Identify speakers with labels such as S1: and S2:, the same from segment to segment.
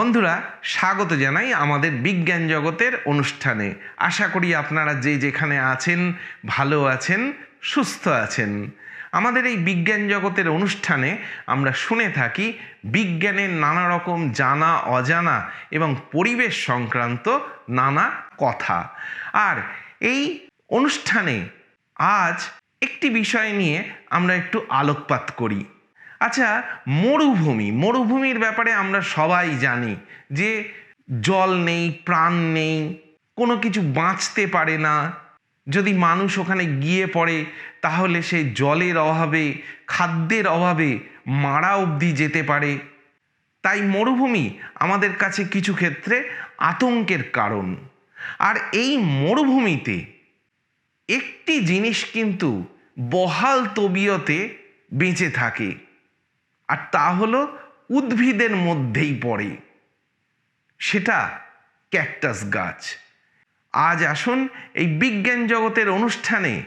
S1: বন্ধুরা, স্বাগত জানাই আমাদের বিজ্ঞান জগতের অনুষ্ঠানে। আশা করি আপনারা যে যেখানে আছেন, ভালো আছেন, সুস্থ আছেন। আমাদের এই বিজ্ঞান জগতের অনুষ্ঠানে আমরা শুনে থাকি বিজ্ঞানের নানা রকম জানা, অজানা এবং পরিবেশ সংক্রান্ত নানা কথা। আর এই অনুষ্ঠানে আজ একটি বিষয় নিয়ে আমরা একটু আলোকপাত করি। আচ্ছা মরুভূমি, মরুভূমির ব্যাপারে আমরা সবাই জানি যে জল নেই, প্রাণ নেই, কোনো কিছু বাঁচতে পারে না। যদি মানুষ ওখানে গিয়ে পড়ে, তাহলে সে জলের অভাবে, খাদ্যের অভাবে মারা অবধি যেতে পারে। তাই মরুভূমি আমাদের কাছে কিছু ক্ষেত্রে আতঙ্কের কারণ। আর এই মরুভূমিতে একটি জিনিস কিন্তু বহাল তবিয়তে বেঁচে থাকে। আর তা হলো উদ্ভিদের মধ্যেই পড়ে। সেটা ক্যাকটাস গাছ। আজ আসুন এই বিজ্ঞান জগতের অনুষ্ঠানে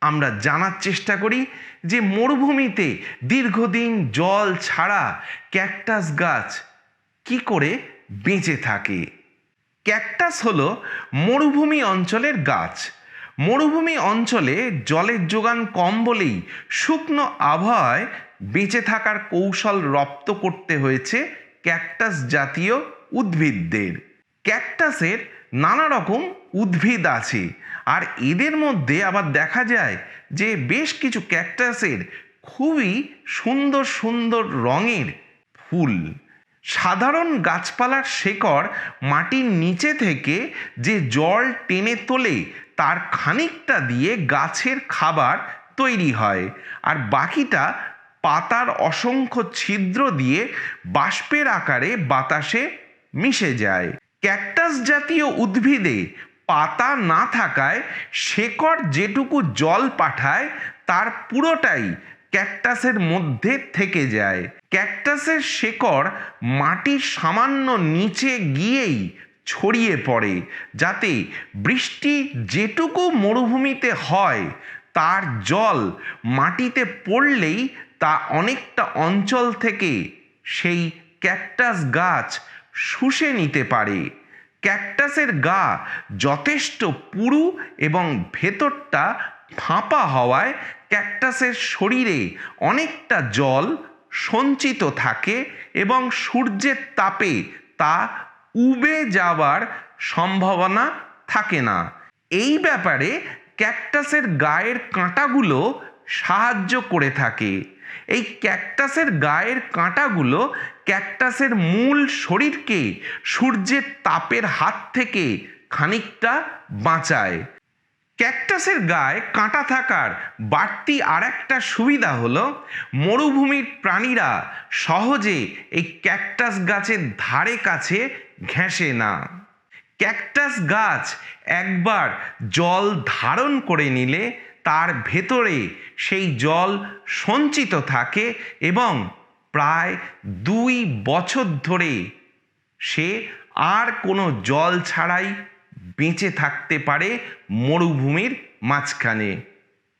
S1: আমরা জানার চেষ্টা করি যে মরুভূমিতে দীর্ঘদিন জল ছাড়া ক্যাকটাস গাছ কি করে বেঁচে থাকে? ক্যাকটাস হলো মরুভূমি অঞ্চলের গাছ। মরুভূমি অঞ্চলে জলের যোগান কম বলেই শুকনো আবহাওয়ায় বেঁচে থাকার কৌশল রপ্ত করতে হয়েছে ক্যাকটাস জাতীয় উদ্ভিদদের। ক্যাকটাসের নানা রকম উদ্ভিদ আছে। আর এদের মধ্যে আবার দেখা যায় যে বেশ কিছু ক্যাকটাসের খুবই সুন্দর সুন্দর রঙের ফুল। সাধারণ গাছপালার শেকড় মাটির নিচে থেকে যে জল টেনে তোলে, তার খানিকটা দিয়ে গাছের খাবার তৈরি হয়। আর বাকিটা পাতার অসংখ্য ছিদ্র দিয়ে বাষ্পের আকারে বাতাসে মিশে যায়। ক্যাকটাস জাতীয় উদ্ভিদে পাতা না থাকায় শেকড় যেটুকু জল পাঠায়, তার পুরোটাই ক্যাকটাসের মধ্যে থেকে যায়। ক্যাকটাসের শেকড় মাটির সামান্য নিচে গিয়েই ছড়িয়ে পড়ে, যাতে বৃষ্টি যেটুকু মরুভূমিতে হয়, তার জল মাটিতে পড়লেই তা অনেকটা অঞ্চল থেকে সেই ক্যাকটাস গাছ শুষে নিতে পারে। ক্যাকটাসের গা যথেষ্ট পুরু এবং ভেতরটা ফাঁপা হওয়ায় ক্যাকটাসের শরীরে অনেকটা জল সঞ্চিত থাকে এবং সূর্যের তাপে তা উবে যাওয়ার সম্ভাবনা থাকে না। এই ব্যাপারে ক্যাকটাসের গায়ের কাঁটাগুলো সাহায্য করে থাকে। এই ক্যাকটাসের গায়ের কাঁটাগুলো ক্যাকটাসের মূল শরীরকে সূর্যের তাপের হাত থেকে খানিকটা বাঁচায়। ক্যাকটাসের গায়ে কাঁটা থাকার বাড়তি আর একটা সুবিধা হলো, মরুভূমির প্রাণীরা সহজে এই ক্যাকটাস গাছের ধারে কাছে ঘেঁষে না। ক্যাকটাস গাছ একবার জল ধারণ করে নিলে তার ভেতরে সেই জল সঞ্চিত থাকে এবং প্রায় দুই বছর ধরে সে আর কোনো জল ছাড়াই বেঁচে থাকতে পারে মরুভূমির মাঝখানে।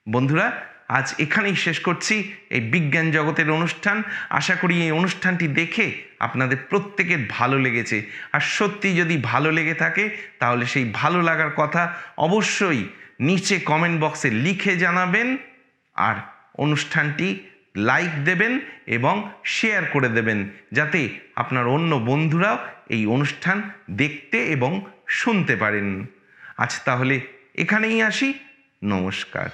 S1: বন্ধুরা, আজ এখানেই শেষ করছি এই বিজ্ঞান জগতের অনুষ্ঠান। আশা করি এই অনুষ্ঠানটি দেখে আপনাদের প্রত্যেকের ভালো লেগেছে। আর সত্যি যদি ভালো লেগে থাকে, তাহলে সেই ভালো লাগার কথা অবশ্যই নিচে কমেন্ট বক্সে লিখে জানাবেন আর অনুষ্ঠানটি লাইক দেবেন এবং শেয়ার করে দেবেন যাতে আপনার অন্য বন্ধুরাও এই অনুষ্ঠান দেখতে এবং শুনতে পারেন। আজ তাহলে এখানেই আসি। নমস্কার।